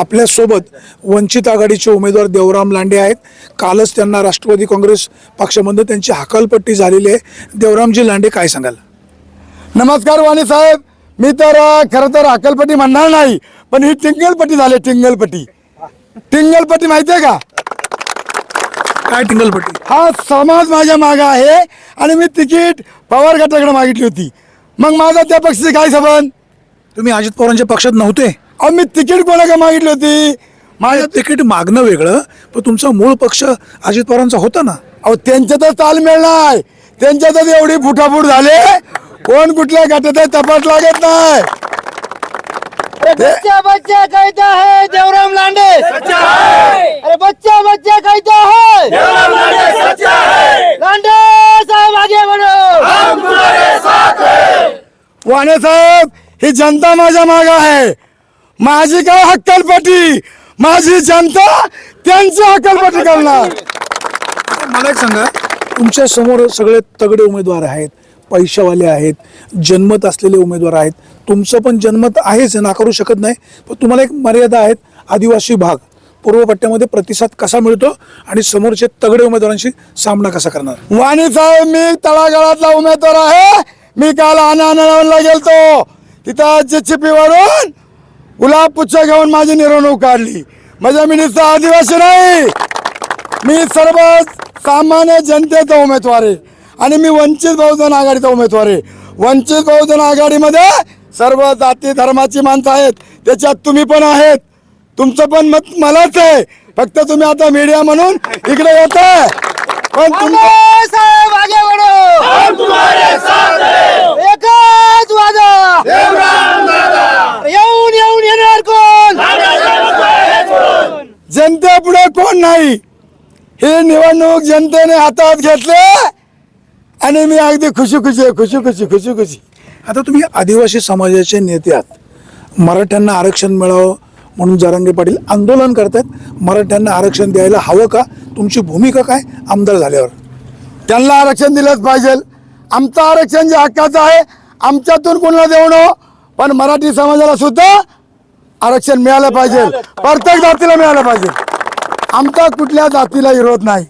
आपल्यासोबत वंचित आघाडीचे उमेदवार देवराम लांडे आहेत. कालच त्यांना राष्ट्रवादी काँग्रेस पक्षामधून त्यांची हकालपट्टी झालेली आहे. देवरामजी लांडे काय सांगाल? नमस्कार वाणी साहेब. मी तर खरं तर अक्कलपट्टी म्हणणार नाही पण ही टिंगलपट्टी झाली टिंगलपट्टी. टिंगलपट्टी माहिती आहे का? काय टिंगलपट्टी? हा समाज माझ्या मागं आहे आणि मी तिकीट पवार गटाकडे मागितली होती. मग माझा त्या पक्षाचे काय संबंध? तुम्ही अजित पवारांच्या पक्षात नव्हते? अहो मी तिकीट कोणाकडे मागितली होती? माझं तिकीट मागणं वेगळं पण तुमचा मूळ पक्ष अजित पवारांचा होता ना? अहो त्यांच्यातच तालमेळ नाही त्यांच्यातच एवढी फुटाफूट झाले. कोण कुठल्या गटात तपास लागत नाही. बच्चा बच्चा कहता है देवराम लांडे. सच्चा है अरे बच्चा बच्चा कहता है देवराम लांडे सच्चा है लांडे साहब आगे बढ़ो. वाणे साहेब ही जनता माझ्या माग आहे. माझी काय हक्कलपट्टी? माझी जनता त्यांची हक्कलपट्टी करणार. मला एक सांगा तुमच्यासमोर सगळे तगडे उमेदवार आहेत पैशावाले आहेत जन्मत असलेले उमेदवार आहेत. तुमचं पण जन्मत आहेच आहे, नाकारू शकत नाही. पण तुम्हाला एक मर्यादा आहेत आदिवासी भाग. पूर्व पट्ट्यामध्ये प्रतिसाद कसा मिळतो आणि समोरचे तगडे उमेदवारांशी सामना कसा करणार? वाणी साहेब मी तळागाळातला उमेदवार आहे. मी काल आनंदला गेलतो. तिथं चिचिपीवरून गुलाब पुच्छ घेऊन माझी मिरवणूक काढली. म्हणजे मी आदिवासी नाही. मी सर्व सामान्य जनतेचा उमेदवार आहे. आणि मी वंचित बहुजन आघाडीचा उमेदवार आहे. वंचित बहुजन आघाडीमध्ये सर्व जाती धर्माची माणसं आहेत. त्याच्यात तुम्ही पण आहेत. तुमचं पण मत मलाच आहे. फक्त तुम्ही आता मीडिया म्हणून इकडे येत आहे पण तुम लांडे साहब आगे बढ़ो हम तुम्हारे साथ हैं. एकच वादा. येऊन येऊन येणार कोण? जनतेपुढे कोण नाही? ही निवडणूक जनतेने हातात घेतले आणि मी अगदी खुशी खुशी आहे खुशी खुशी खुशी खुशी. आता तुम्ही आदिवासी समाजाचे नेते आहात. मराठ्यांना आरक्षण मिळावं म्हणून जरांगे पाटील आंदोलन करतायत. मराठ्यांना आरक्षण द्यायला हवं का? तुमची भूमिका काय? आमदार झाल्यावर. त्यांना आरक्षण दिलंच पाहिजे. आमचं आरक्षण जे हक्काचं आहे आमच्यातून कोणाला देऊ नको पण मराठी समाजाला सुद्धा आरक्षण मिळालं पाहिजे. प्रत्येक जातीला मिळालं पाहिजे. आमचा कुठल्या जातीला विरोध नाही.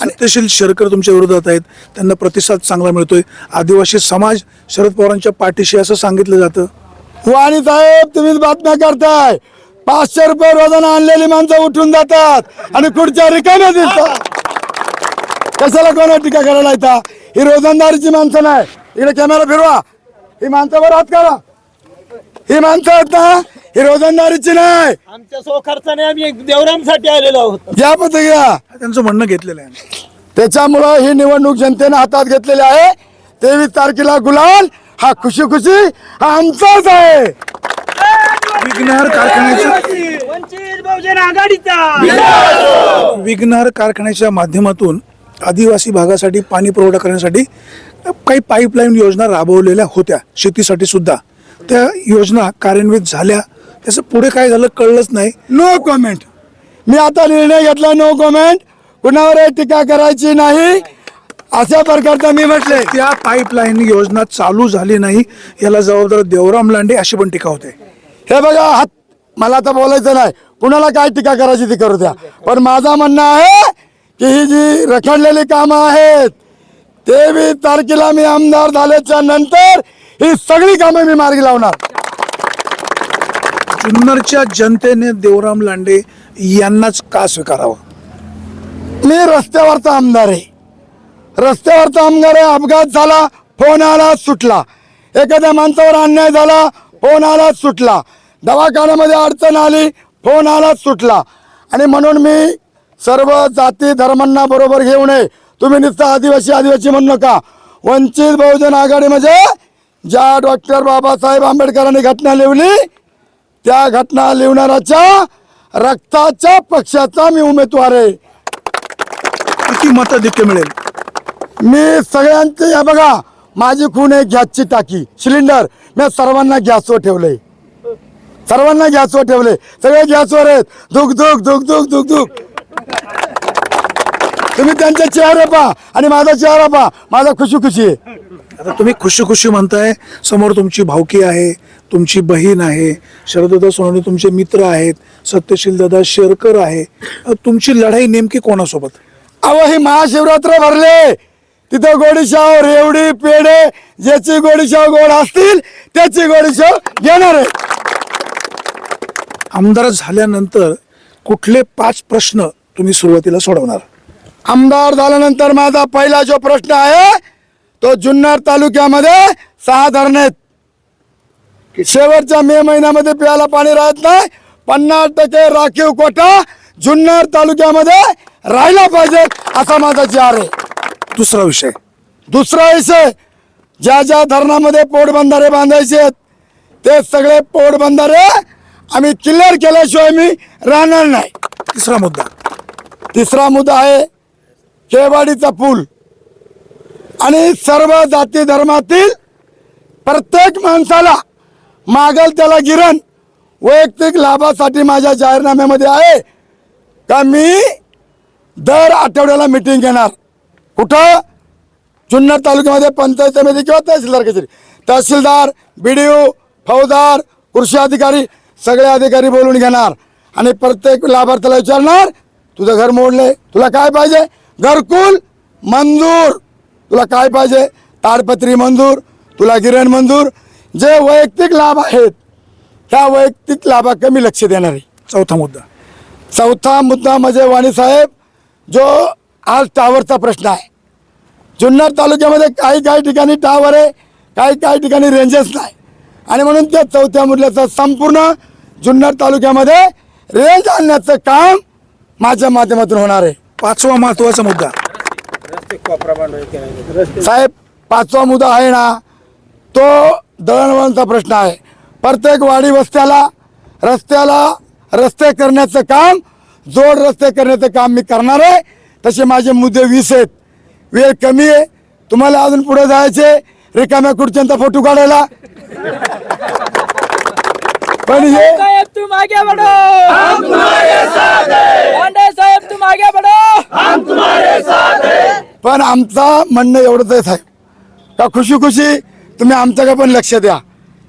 सत्यशील शेरकर तुमच्या विरोधात आहेत. त्यांना प्रतिसाद चांगला मिळतोय. आदिवासी समाज शरद पवारांच्या पाठीशी असं सांगितलं जातं. वाणी साहेब तुम्हीच बातम्या करताय. पाचशे रुपये रोजानं आणलेली माणसं उठून जातात आणि खुर्च्या रिकाम्या दिसतात. कशाला कोणा टीका करायला येता? ही रोजंदारीची माणसं नाही. इकडे कॅमेरा फिरवा. ही माणसं बरं हात करा ही माणसं आहेत ना? ही रोजंदारीची नाही. आमच्या सो खर्चाने आम्ही देवरामसाठी आलेलो आहोत. या घ्या त्यांचं म्हणणं घेतलेलं आहे. त्याच्यामुळं ही निवडणूक जनतेने हातात घेतलेली आहे. तेवीस तारखेला गुलाल हा खुशी खुशी हा आमचाच आहे. विघ्नहर कारखान्याच्या वंचित बहुजन आघाडीचा. विघ्नहर कारखान्याच्या माध्यमातून आदिवासी भागासाठी पाणी पुरवठा करण्यासाठी काही पाईपलाईन योजना राबवलेल्या होत्या शेतीसाठी सुद्धा. त्या योजना कार्यान्वित झाल्या. त्याचं पुढे काय झालं कळलंच नाही. नो कमेंट मी आता निर्णय घेतला नो कमेंट कुणावर टीका करायची नाही? अशा प्रकारचा मी म्हटले त्या पाईपलाईन योजना चालू झाली नाही. याला जबाबदार देवराम लांडे अशी पण टीका होते. हे बघा हात मला आता बोलायचं नाही. कुणाला काय टीका करायची ती करू द्या. पण माझा म्हणणं आहे की ही जी रखडलेली कामं आहेत तेवीस तारखेला मी आमदार झाल्याच्यानंतर ही सगळी कामं मी मार्गी लावणार. जुन्नरच्या जनतेने देवराम लांडे यांनाच का स्वीकारावं? मी रस्त्यावरचा आमदार आहे. रस्त्यावरचा आमदार आहे अपघात झाला फोन आला सुटला. एखाद्या माणसावर अन्याय झाला फोन आला सुटला. दवाखान्यामध्ये अडचण आली फोन आला सुटला. आणि म्हणून मी सर्व जाती धर्मांना बरोबर घेऊ नये. तुम्ही नुसतं आदिवासी आदिवासी म्हणू नका. वंचित बहुजन आघाडी म्हणजे ज्या डॉक्टर बाबासाहेब आंबेडकरांनी घटना लिहिली त्या घटना लिहिणाऱ्याच्या रक्ताच्या पक्षाचा मी उमेदवार आहे. किती मताधिक्य मिळेल? मी सगळ्यांचे बघा माझी खून आहे गॅसची टाकी सिलेंडर. मी सर्वांना गॅसवर ठेवलंय. सर्वांना गॅसवर ठेवले सगळे गॅसवर आहेत. दुख दुख दुख दुख दुख दुख तुम्ही त्यांचे चेहरे पहा आणि माझा चेहरा पहा. माझा खुशी खुशी आहे. आता तुम्ही खुशी खुशी म्हणताय समोर तुमची भावकी आहे तुमची बहीण आहे शरददादा सोनवणे तुमचे मित्र आहेत सत्यशील दादा शेरकर आहे. अ, तुमची लढाई नेमकी कोणासोबत? अहो ही महाशिवरात्र भरले. तिथं गोडीशाव रेवडी पेढे ज्याची गोडीशाव गोड असतील त्याची गोडीशाव घेणार आहे आमदार झाल्यानंतर कुठले पाच प्रश्न तुम्ही सुरुवातीला सोडवणार? आमदार झाल्यानंतर माझा पहिला जो प्रश्न आहे तो जुन्नर तालुक्यामध्ये सहा धरण आहेत. शेवटच्या मे महिन्यामध्ये प्यायला पाणी राहत नाही पन्नास टक्के राखीव कोटा जुन्नर तालुक्यामध्ये राहिला पाहिजे असा माझा विचार आहे. दुसरा विषय. दुसरा विषय ज्या ज्या धरणामध्ये पोटबंधारे बांधायचे आहेत ते सगळे पोटबंधारे आम्ही क्लिअर केल्याशिवाय मी राहणार नाही. तिसरा मुद्दा. तिसरा मुद्दा आहे केवाडीचा पूल. आणि सर्व जाती धर्मातील प्रत्येक माणसाला मागल त्याला गिरण वैयक्तिक लाभासाठी माझ्या जाहीरनाम्यामध्ये आहे का मी दर आठवड्याला मिटिंग घेणार? कुठं? जुन्नर तालुक्यामध्ये पंचायत समिती किंवा तहसीलदार कचेरी. तहसीलदार बी डी ओ फौजदार कृषी अधिकारी सगळे अधिकारी बोलून घेणार. आणि प्रत्येक लाभार्थ्याला विचारणार तुझं घर मोडले तुला काय पाहिजे? घरकुल मंजूर. तुला काय पाहिजे? ताडपत्री मंजूर तुला गिरण मंजूर. जे वैयक्तिक लाभ आहेत त्या वैयक्तिक लाभाकडे मी लक्ष देणार आहे. चौथा मुद्दा. चौथा मुद्दा म्हणजे वाणी साहेब जो आज टावरचा प्रश्न आहे. जुन्नर तालुक्यामध्ये काही काही ठिकाणी टावर आहे काही काही ठिकाणी रेंजेस नाही. आणि म्हणून त्या चौथ्या मुद्द्याचं संपूर्ण जुन्नर तालुक्यामध्ये रेंज आणण्याचं काम माझ्या माध्यमातून होणार आहे. पाचवा महत्त्वाचा मुद्दा. साहेब पाचवा मुद्दा आहे ना तो दळणवळणचा प्रश्न आहे. प्रत्येक वाडी वस्त्याला रस्त्याला रस्ते करण्याचं काम जोड रस्ते करण्याचं काम मी करणार आहे. तसे माझे मुद्दे वीस आहेत. वेळ कमी आहे. तुम्हाला अजून पुढे जायचे रिकाम्या खुर्च्यांचा फोटो काढायला. पण हे साहेब तुम आगे बढ़ो. हम तुम्हारे साथ हैं. पांडे साहेब तुम आगे बढ़ो. पण आमचा म्हणणं एवढंच आहे साहेब. का खुशी खुशी तुम्ही आमच्याकडे पण लक्ष द्या.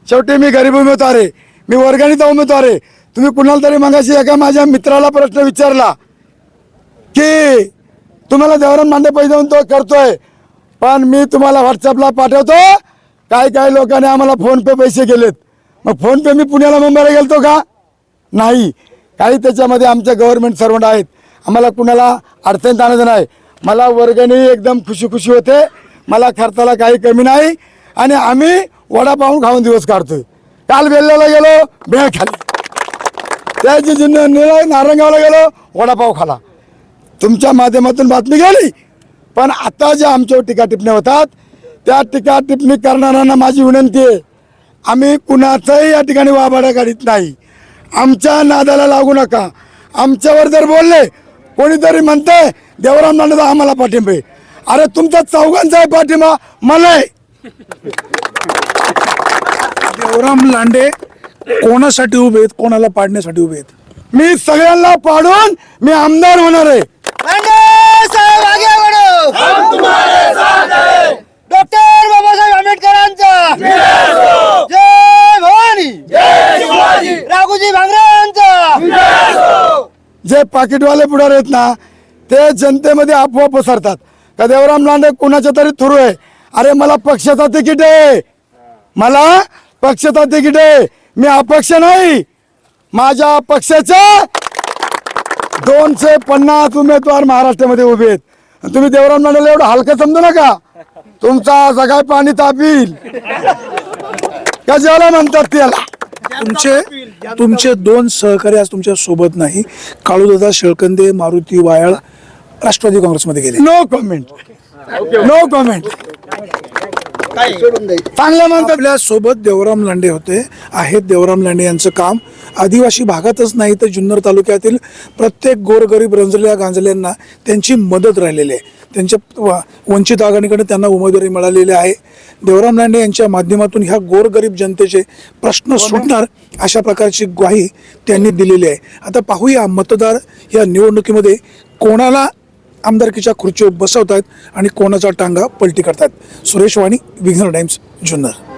शेवटी मी गरीब उमेदवार आहे. मी वर्गणीचा उमेदवार आहे. तुम्ही कुणाला तरी मगाशी एका माझ्या मित्राला प्रश्न विचारला की तुम्हाला देवरण मांडे पैसे देऊन तो करतोय. पण मी तुम्हाला व्हॉट्सअपला पाठवतो. काही काही लोकांनी आम्हाला फोनपे पैसे केलेत मग फोनपे मी पुण्याला मुंबईला गेलतो का? नाही. काही त्याच्यामध्ये आमच्या गव्हर्नमेंट सर्वंट आहेत. आम्हाला कुणाला अडचणीत आणायचं नाही. मला वर्गणी एकदम खुशी खुशी होते. मला खर्चाला काही कमी नाही. आणि आम्ही वडापाव खाऊन दिवस काढतोय. काल बेल्ल्याला गेलो भेळ खाली त्याची जिन्न निळा नारंगावला गेलो वडापाव खाला. तुमच्या माध्यमातून बातमी गेली. पण आता ज्या आमच्यावर टीका टिप्पण्या होतात त्या टीका टिप्पणी करणाऱ्यांना माझी विनंती आहे आम्ही कुणाचाही या ठिकाणी वाबाडा काढीत नाही. आमच्या नादाला लागू नका. आमच्यावर जर बोलले कोणीतरी म्हणतंय देवराम लांडेचा आम्हाला पाठिंबा अरे तुमचा चौघांचा आहे पाठिंबा मला आहे. देवराम लांडे कोणासाठी उभे आहेत कोणाला पाडण्यासाठी उभे आहेत? मी सगळ्यांना पाडून मी आमदार होणार आहे. लांडे आगे बढ़ो डॉक्टर बाबासाहेब आंबेडकरांचा. जय भवानी. जय भांगरांचा जे पाकिटवाले पुढार आहेत ना ते जनतेमध्ये अफवा पसरतात. का देवराम लांडे कुणाच्या तरी थ्रू आहे? अरे मला पक्षाचा तिकीट आहे. मला पक्षाचा तिकीट आहे. मी अपक्ष नाही. माझ्या पक्षाच्या दोनशे पन्नास उमेदवार महाराष्ट्रामध्ये उभे आहेत. आणि तुम्ही देवराम लांडेला एवढं हलकं समजू नका. तुमचा सगळा पाणी तापील. कशाला म्हणतात त्याला? तुमचे तुमचे दोन सहकारी आज तुमच्यासोबत नाही. काळूदादा शेळकंदे मारुती वायाळ राष्ट्रवादी काँग्रेसमध्ये गेले. नो कमेंट नो कमेंट चांगलं म्हणतात आपल्यासोबत देवराम लांडे होते आहेत देवराम लांडे यांचं काम. आदिवासी भागातच नाही तर जुन्नर तालुक्यातील प्रत्येक गोरगरीब रंजल्या गांजल्यांना त्यांची मदत राहिलेली आहे. त्यांच्या व- वंचित आघाडीकडे त्यांना उमेदवारी मिळालेली आहे. देवराम लांडे यांच्या माध्यमातून ह्या गोरगरीब जनतेचे प्रश्न सुटणार अशा प्रकारची ग्वाही त्यांनी दिलेली आहे. आता पाहूया मतदार या निवडणुकीमध्ये कोणाला आमदारकीच्या खुर्चीवर बसवत आहेत आणि कोणाचा टांगा पलटी करतात सुरेश वाणी विघ्नर टाइम्स जुन्नर.